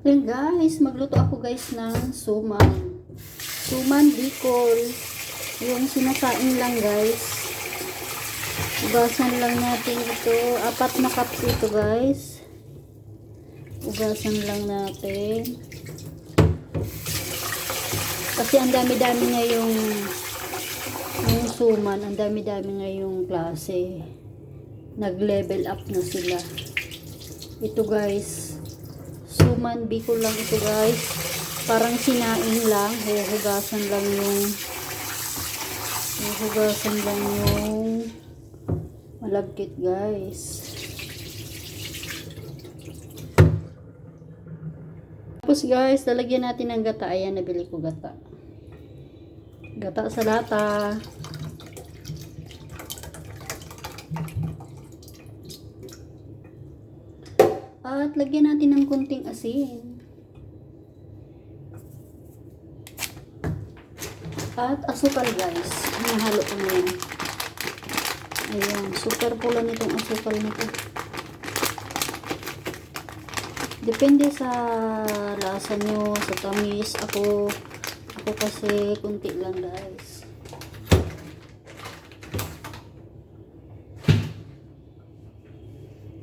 Ayun guys, magluto ako guys ng suman. Suman bicol. Yung sinakain lang guys. Ugasan lang natin ito. Apat na cups ito guys. Ugasan lang natin. Kasi ang dami-dami nga yung yung suman. Ang dami-dami nga yung klase. Nag-level up na sila. Ito guys. Suman bicol lang ito guys. Parang sinaing lang. Huhugasan lang yung huhugasan lang yung malagkit guys. Tapos guys, lalagyan natin ng gata. Ayan, nabili ko gata. Gata sa lata. At lagyan natin ng kunting asin. At asukal guys. Hinahalo ko na yan. Ayan. Super pula nitong asukal nito. Depende sa lasa nyo, sa tamis. Ako, ako kasi kunti lang guys.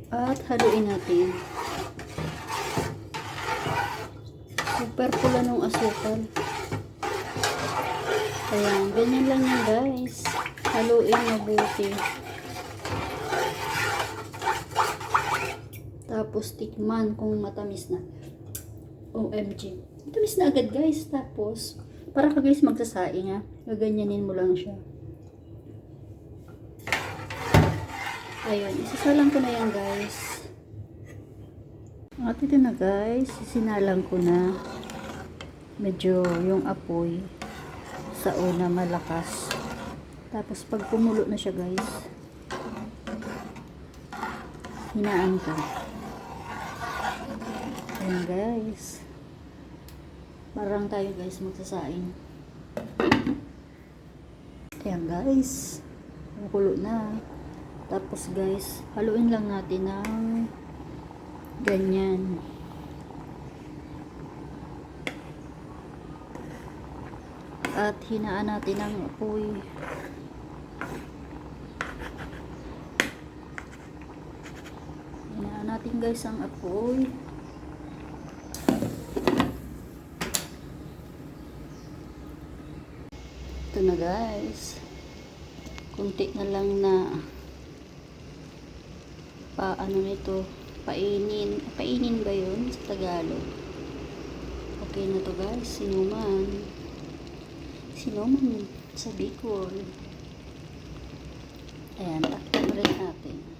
At haluin natin. Super pula nung asukal. Ayan, ganyan lang yan guys. Haluin mabuti. Tapos tikman kung matamis na. OMG. Matamis na agad guys. Tapos, para kagalis magsasaing ha. Gaganyanin mo lang siya. Ayun, isasalang ko na yan guys. At ito na guys, sinalang ko na. Medyo yung apoy sa una malakas. Tapos pag kumulo na siya guys, hinaan ko. Ayan guys. Parang tayo guys magsasaing. Ayan guys. Kumukulo na. Tapos guys, haluin lang natin ng ganyan. At hinaan natin ang apoy. Hinaan natin guys ang apoy. Ito na guys. Kunti na lang na pa ano nito painin. Painin ba yun sa Tagalog? Okay na to guys. Sinuman. Sinuman sa Bicol. Ayan takpan rin natin